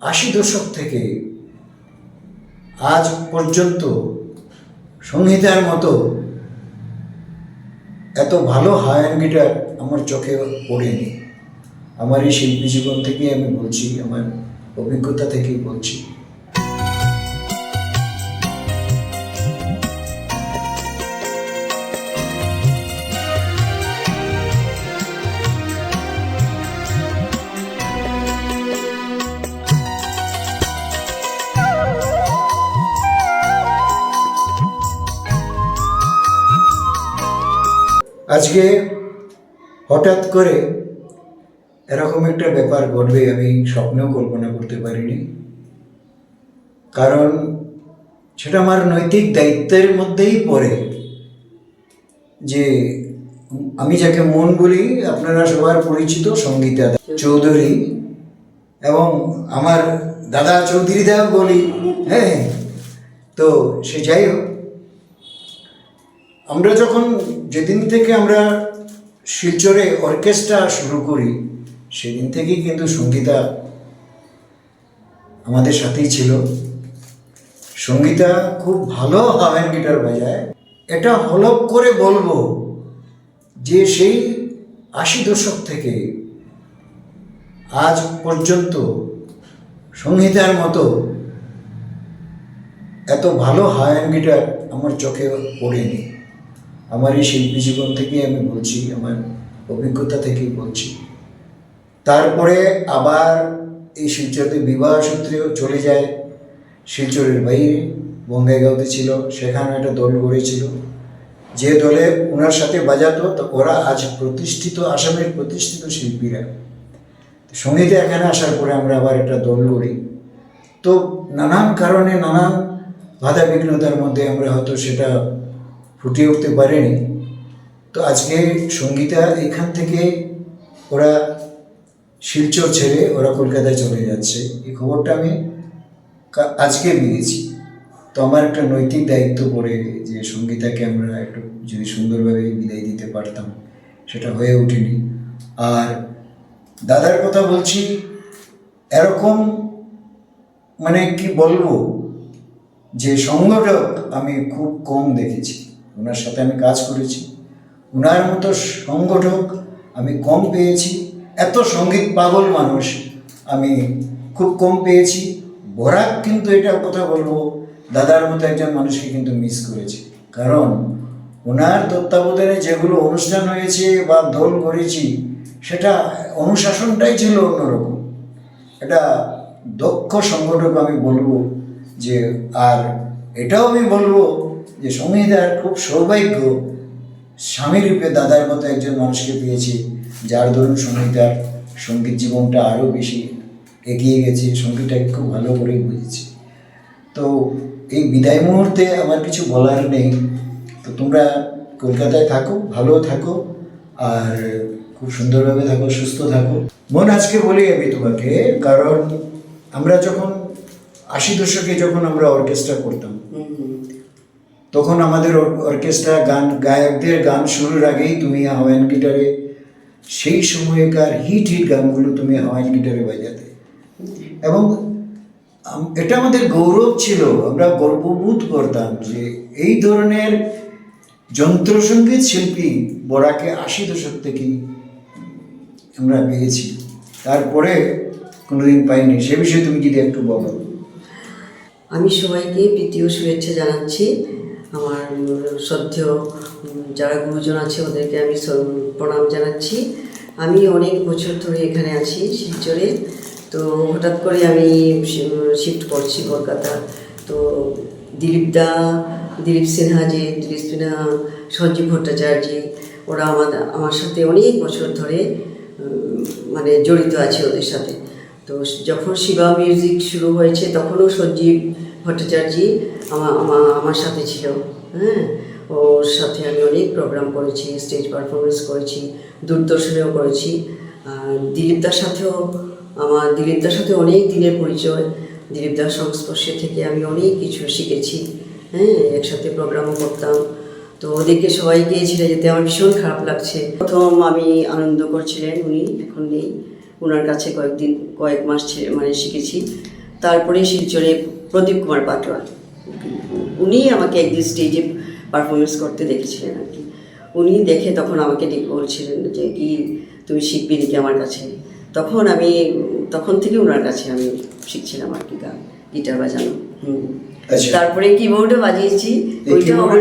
আশি দশক থেকে আজ পর্যন্ত সংহিতার মতো এত ভালো হায়ার গিটার আমার চোখে পড়েনি। আমার এই শিল্পী জীবন থেকে আমি বলছি, আমার অভিজ্ঞতা থেকেই বলছি। আজকে হঠাৎ করে এরকম একটা ব্যাপার ঘটবে আমি স্বপ্নেও কল্পনা করতে পারিনি। কারণ সেটা আমার নৈতিক দায়িত্বের মধ্যেই পড়ে যে আমি যাকে মন বলি আপনারা সবার পরিচিত সঙ্গীতা চৌধুরী। এবং আমার দাদা চৌধুরী দা বলি। হ্যাঁ। তো সে যাই হোক আমরা যখন যেদিন থেকে আমরা শিলচরে অর্কেস্ট্রা শুরু করি, সেদিন থেকেই কিন্তু সঙ্গীতা আমাদের সাথেই ছিল। সঙ্গীতা খুব ভালো হাওয়ান গিটার বাজায়। এটা হলপ করে বলব যে সেই আশি দশক থেকে আজ পর্যন্ত সংহিতার মতো এত ভালো হায়ান গিটার আমার চোখে পড়েনি। আমার এই শিল্পী জীবন থেকে আমি বলছি, আমার অভিজ্ঞতা থেকেই বলছি। তারপরে আবার এই শিলচরতে বিবাহ সূত্রেও চলে যায়, শিলচরের বাইরে, বঙ্গাইগাঁওতে ছিল সেখানে একটা দল গড়েছিল যে দলে ওনার সাথে বাজাতো, তো ওরা আজ প্রতিষ্ঠিত, আসামের প্রতিষ্ঠিত শিল্পীরা। সঙ্গীতে এখানে আসার পরে আমরা আবার একটা দল করি তো নানান কারণে, নানান বাধা বিঘ্নতার মধ্যে আমরা হয়তো সেটা ফুটিয়ে উঠতে পারেনি। তো আজকে সঙ্গীতা এখান থেকে ওরা শিলচর ছেড়ে ওরা কলকাতায় চলে যাচ্ছে। এই খবরটা আমি আজকে পেয়েছি। তো আমার একটা নৈতিক দায়িত্ব পড়ে যে সঙ্গীতাকে আমরা একটু যদি সুন্দরভাবে বিদায় দিতে পারতাম, সেটা হয়ে ওঠেনি। আর দাদার কথা বলছি, এরকম মানে কি বলব যে সংগঠক আমি খুব কম দেখেছি। ওনার সাথে আমি কাজ করেছি। ওনার মতো সংগঠক আমি কম পেয়েছি। এত সংগীত পাগল মানুষ আমি খুব কম পেয়েছি। বরাক কিন্তু এটা কথা বলব, দাদার মতো একজন মানুষকে কিন্তু মিস করেছে। কারণ ওনার তত্ত্বাবধানে যেগুলো অনুষ্ঠান হয়েছে বা দল করেছি সেটা অনুশাসনটাই ছিল অন্যরকম। এটা দক্ষ সংগঠক আমি বলব যে, আর এটাও আমি বলব যে সংহিতার খুব সৌভাগ্য স্বামীরূপে দাদার মতো একজন মানুষকে পেয়েছি, যার দরুন সংহিতার সংগীত জীবনটা আরও বেশি এগিয়ে গেছে, সঙ্গীতটাকে খুব ভালো করেই বুঝেছি। তো এই বিদায় মুহূর্তে আমার কিছু বলার নেই। তো তোমরা কলকাতায় থাকো ভালো থাকো, আর খুব সুন্দরভাবে থাকো, সুস্থ থাকো। মন আজকে বলি আমি তোমাকে, কারণ আমরা যখন আশি দশকে যখন আমরা অর্কেস্ট্রা করতাম তখন আমাদের অর্কেস্ট্রা গান, গায়কদের গান শুরুর আগেই তুমি হাওয়াইন গিটারে, সেই সময়কার হিট হিট গানগুলো তুমি হাওয়াইন গিটারে বাজাতে। এবং এটা আমাদের গৌরব ছিল, আমরা গর্ববোধ করতাম যে এই ধরনের যন্ত্রসঙ্গীত শিল্পী বড়াকে আশি দশক থেকেই আমরা পেয়েছি। তারপরে কোনোদিন পাইনি। সে বিষয়ে তুমি যদি একটু বলো। আমি সবাইকে প্রীতীয় শুভেচ্ছা জানাচ্ছি। আমার শ্রদ্ধেয় যারা গুরুজন আছে ওদেরকে আমি প্রণাম জানাচ্ছি। আমি অনেক বছর ধরে এখানে আছি শিলচরে। তো হঠাৎ করে আমি শিফট করছি কলকাতা। তো দিলীপ দা, দিলীপ সিনহা যে, দিলীপ সিনহা, সঞ্জীব ভট্টাচার্য, ওরা আমাদের আমার সাথে অনেক বছর ধরে মানে জড়িত আছে ওদের সাথে। তো যখন শিবা মিউজিক শুরু হয়েছে তখনও সঞ্জীব ভট্টাচার্য আমার সাথে ছিল হ্যাঁ? ওর সাথে আমি অনেক প্রোগ্রাম করেছি স্টেজ পারফরমেন্স করেছি, দূরদর্শনেও করেছি। আর দিলীপদার সাথেও আমার দিলীপদার সাথে অনেক দিনের পরিচয়। দিলীপ দিলীপদার সংস্পর্শে থেকে আমি অনেক কিছু শিখেছি হ্যাঁ? একসাথে প্রোগ্রামও করতাম। তো ওদেরকে সবাইকে ছেড়ে যেতে, আমার ভীষণ খারাপ লাগছে। প্রথম আমি আনন্দ করছিলেন উনি, এখন নেই। ওনার কাছে কয়েকদিন, কয়েক মাস মানে শিখেছি। তারপরে শিলচরে প্রদীপ কুমার পাটোয়ার উনি আমাকে একদিন স্টেজে পারফরমেন্স করতে দেখেছিলেন আর কি। উনি দেখে তখন আমাকে বলছিলেন যে কি তুমি শিখবি নাকি আমার কাছে? তখন আমি তখন থেকে ওনার কাছে আমি শিখছিলাম আর কি গান গিটার বাজানো। আচ্ছা। তারপরে কিবোর্ডও বাজিয়েছি ওইটাও আমার।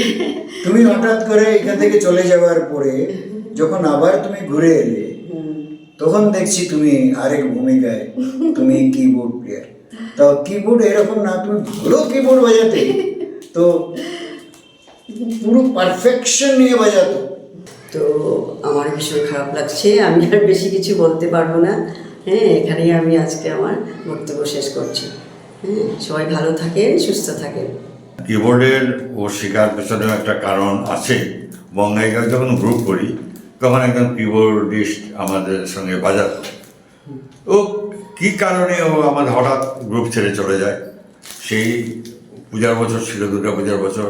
তুমি হঠাৎ করে এখান থেকে চলে যাওয়ার পরে যখন আবার তুমি ঘুরে এলে তখন দেখছি তুমি আরেক ভূমিকায় তুমি কিবোর্ড প্লেয়ার তো কিবোর্ড এরকম না তুমি ভালো কিবোর্ড বাজাতে। তো পুরো পারফেকশন নিয়ে বাজাতো। তো আমার ভীষণ খারাপ লাগছে আমি আর বেশি কিছু বলতে পারব না। হ্যাঁ এখানেই আমি আজকে আমার বক্তব্য শেষ করছি। হ্যাঁ সবাই ভালো থাকেন সুস্থ থাকেন। কিবোর্ডের ও শেখার পেছনেও একটা কারণ আছে। বঙ্গাইকার যখন গ্রুপ করি তখন একজন কিবোর্ডিস্ট আমাদের সঙ্গে বাজাতো। ও কি কারণে ও আমাদের হঠাৎ গ্রুপ ছেড়ে চলে যায়? সেই পূজার বছর ছিল, দুর্গা পূজার বছর,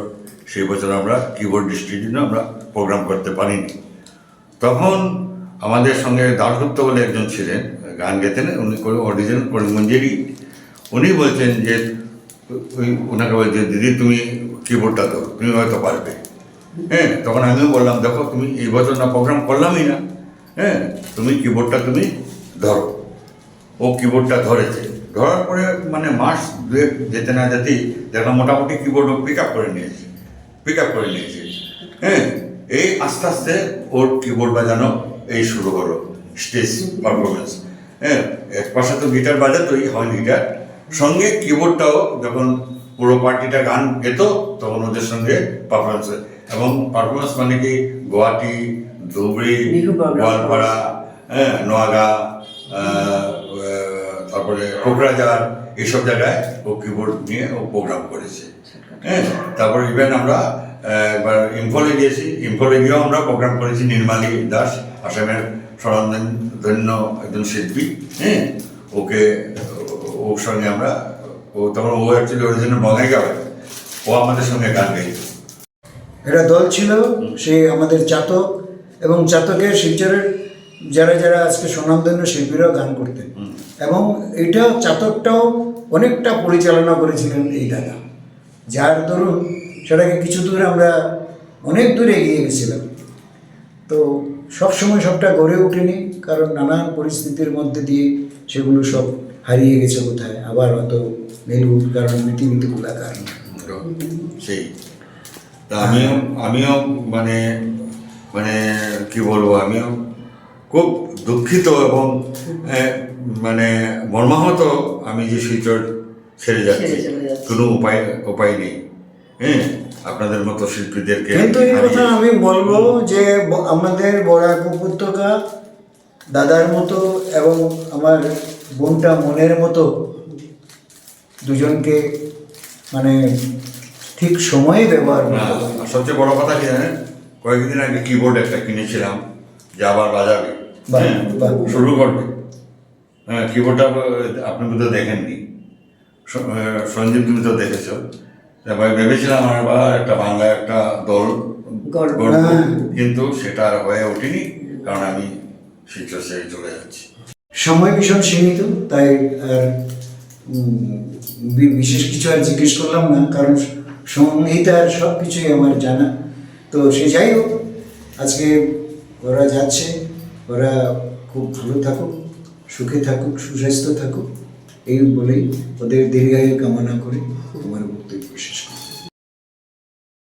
সেই বছর আমরা কিবোর্ডিস্টের জন্য আমরা প্রোগ্রাম করতে পারিনি। তখন আমাদের সঙ্গে দাশগুপ্ত বলে একজন ছিলেন, গান গেতেন, উনি অরিজিনাল করিমগঞ্জেরই উনি বলছেন যে, ওই ওনাকে বলছে, দিদি, তুমি কিবোর্ডটা দাও তুমি হয়তো পারবে। হ্যাঁ তখন আমিও বললাম, দেখো, তুমি এই বছর না প্রোগ্রাম করলামই না। হ্যাঁ তুমি কিবোর্ডটা তুমি ধরো। ও কিবোর্ডটা ধরেছে। ধরার পরে মানে মাস দুয়েক যেতে না যেতেই দেখলাম মোটামুটি কিবোর্ড ও পিক আপ করে নিয়েছে। পিক আপ করে নিয়েছে। হ্যাঁ এই আস্তে আস্তে ওর কিবোর্ড বাজানো এই শুরু হলো স্টেজ পারফরমেন্স হ্যাঁ এক পাশে তো গিটার বাজাতোই হয় গিটার সঙ্গে কিবোর্ডটাও যখন পুরো পার্টিটা গান গেত তখন ওদের সঙ্গে পারফরমেন্স এবং পারফরমেন্স মানে কি? গুয়াহাটি ধুবড়ি গোয়ালপাড়া হ্যাঁ নোয়াগা তারপরে কোকরাঝার এইসব জায়গায় ও কিবোর্ড নিয়ে ও প্রোগ্রাম করেছে। হ্যাঁ তারপর ইভেন আমরা একবার ইম্ফলে গিয়েছি। ইম্ফলে গিয়েও আমরা প্রোগ্রাম করেছি নির্মালী দাস আসামের ধন্য একজন শিল্পী। হ্যাঁ ওকে ওর সঙ্গে আমরা ও তখন ও অ্যাকচুয়ালি অরিজিনাল বঙ্গাইগাঁও ও আমাদের সঙ্গে গান গেয়েছে একটা দল ছিল সে আমাদের চাতক এবং চাতকের শিলচরের যারা যারা আজকে স্বনামধন্য শিল্পীরাও গান করতেন। এবং এটা চাতকটাও অনেকটা পরিচালনা করেছিলেন এই দাদা। যার দরুন সেটাকে কিছু দূর আমরা অনেক দূরে এগিয়ে গেছিলাম। তো সব সময় সবটা গড়ে ওঠেনি কারণ নানান পরিস্থিতির মধ্যে দিয়ে সেগুলো সব হারিয়ে গেছে কোথায়? আবার হয়তো মেলুর কারণ পৃথিবীতে কারণ। সেই। আমিও আমিও মানে মানে কি বলব আমিও খুব দুঃখিত এবং মানে মর্মাহত আমি যে শিলচর ছেড়ে যাচ্ছি। কোনো উপায় উপায় নেই। হ্যাঁ আপনাদের মতো শিল্পীদেরকে কিন্তু এই কথা আমি বলব যে আমাদের বরাক উপত্যকা দাদার মতো এবং আমার বোনটা মনের মতো দুজনকে মানে ঠিক সময়ে ব্যবহার না সবচেয়ে বড় কথা কি জানেন? কয়েকদিন আগে কিবোর্ড একটা কিনেছিলাম যে আবার বাজাবে। শুরু করবে হ্যাঁ কিবোর্ডটা আপনি বোধহয় দেখেননি। সঞ্জীব তুমি তো দেখেছ। তারপরে ভেবেছিলাম আবার একটা বাংলা একটা দল। হ্যাঁ। কিন্তু সেটা আর হয়ে ওঠেনি কারণ আমি শিক্ষা ছেড়ে চলে যাচ্ছি। সময় ভীষণ সীমিত তাই আর বিশেষ কিছু আর জিজ্ঞেস করলাম না কারণ সংহিতার সব কিছুই আমার জানা। তো সে যাই হোক আজকে ওরা যাচ্ছে। ওরা খুব ভালো থাকুক, সুখে থাকুক, সুস্বাস্থ্য থাকুক, এই বলেই ওদের দীর্ঘায়ু কামনা করে শেষ